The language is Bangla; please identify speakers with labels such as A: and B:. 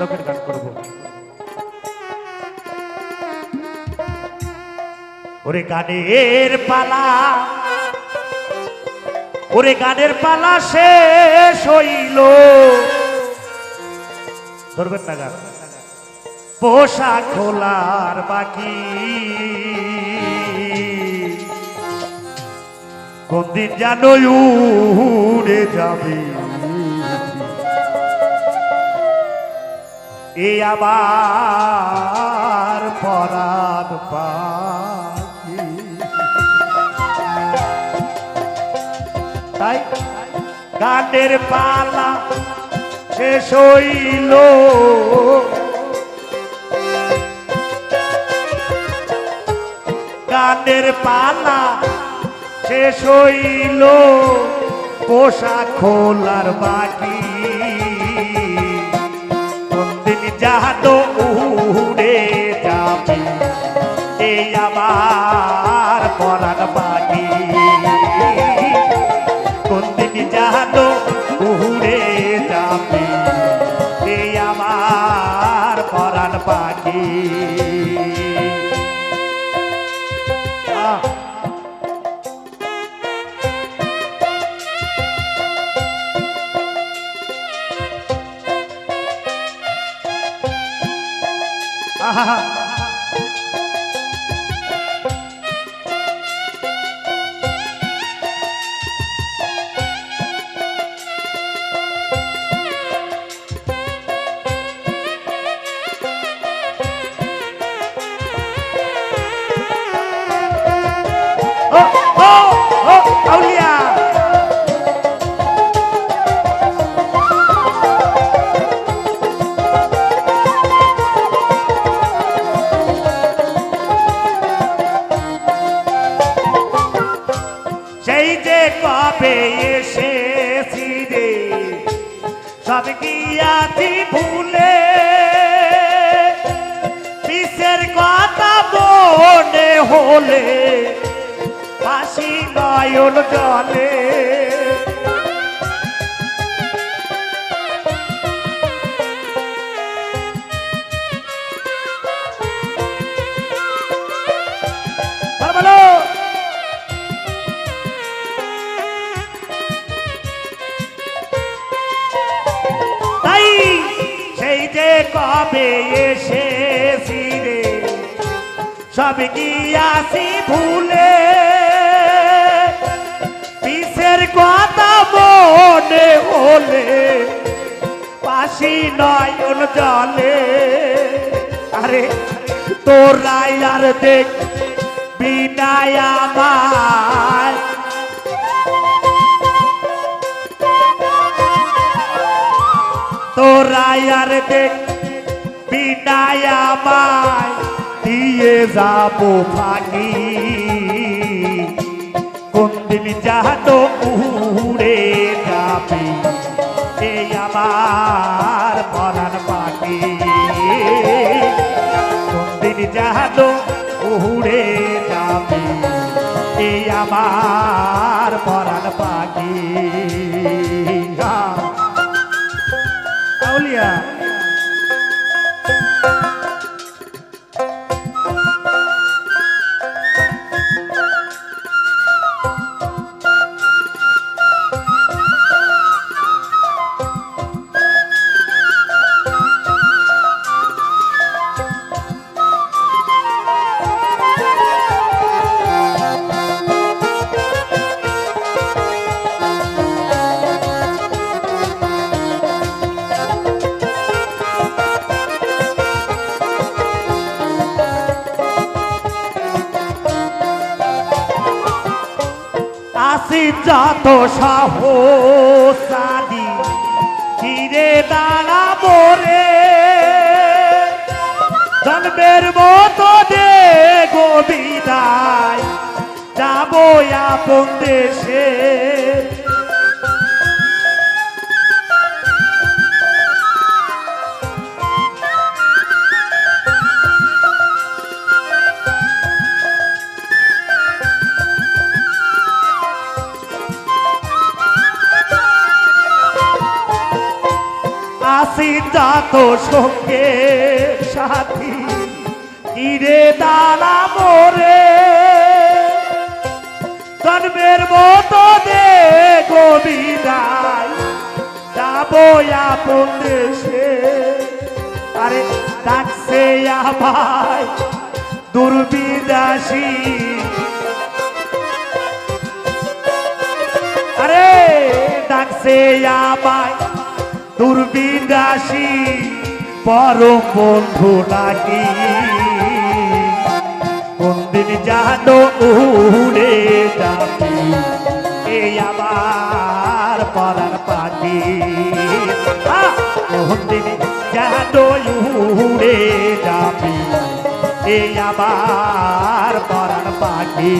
A: লোকের গান করব। ওরে গানের পালা, ওরে গানের পালা শেষ হইল। ধরবেন না গান। পোশাক খোলার বাকি। কোন দিন জানো উড়ে যাবে। এ আবার পরাণ পাখি। তাই গানের পালা শেষ হইল। গানের পালা শেষ হইল। পোশাক খোলার বাকি কোনদিন জাহানো উড়ে যাবে। এই আমার পরাণ ha ha সব গিয়াছি ভুলে। পিসের কথা মনে হলে হাসি নয়ন জলে। সব গিয়াছি ভুলে। পিসের কথা মনে হলে, পাশি নয়ন জলে। আরে, তোরাই আর দেখ বিনায় আমায়। তোরাই আর দেখ বিনায় আমায়। দিয়ে যাব ফাঁকি কোন দিন যাহাতো উড়ে যাবে এই আমার পরাণ পাখি কোন দিন যাহাতো উড়ে যাবে এই আমার পরাণ পাখি আসি যত সাহসাদি। ফিরে দাঁড়াবো রে। জন্মের মতো দে গোবিদায় যাব আপন দেশে। আসি যাত সঙ্গে সাথী। কিরে দানা মোরে? জন্মের মতো দে গোবিদায় যাব আপন দেশে। আরে ডাকছে আমায় দুর্বিদাসী। আরে ডাকছে আমায় দুর্বিদাসী পরম বন্ধু নাকি? কোনদিন জানো উড়ে যাবি এই আবার পরার পাখি? আহ, কোনদিন জানো উড়ে যাবি এই আবার পরার পাখি?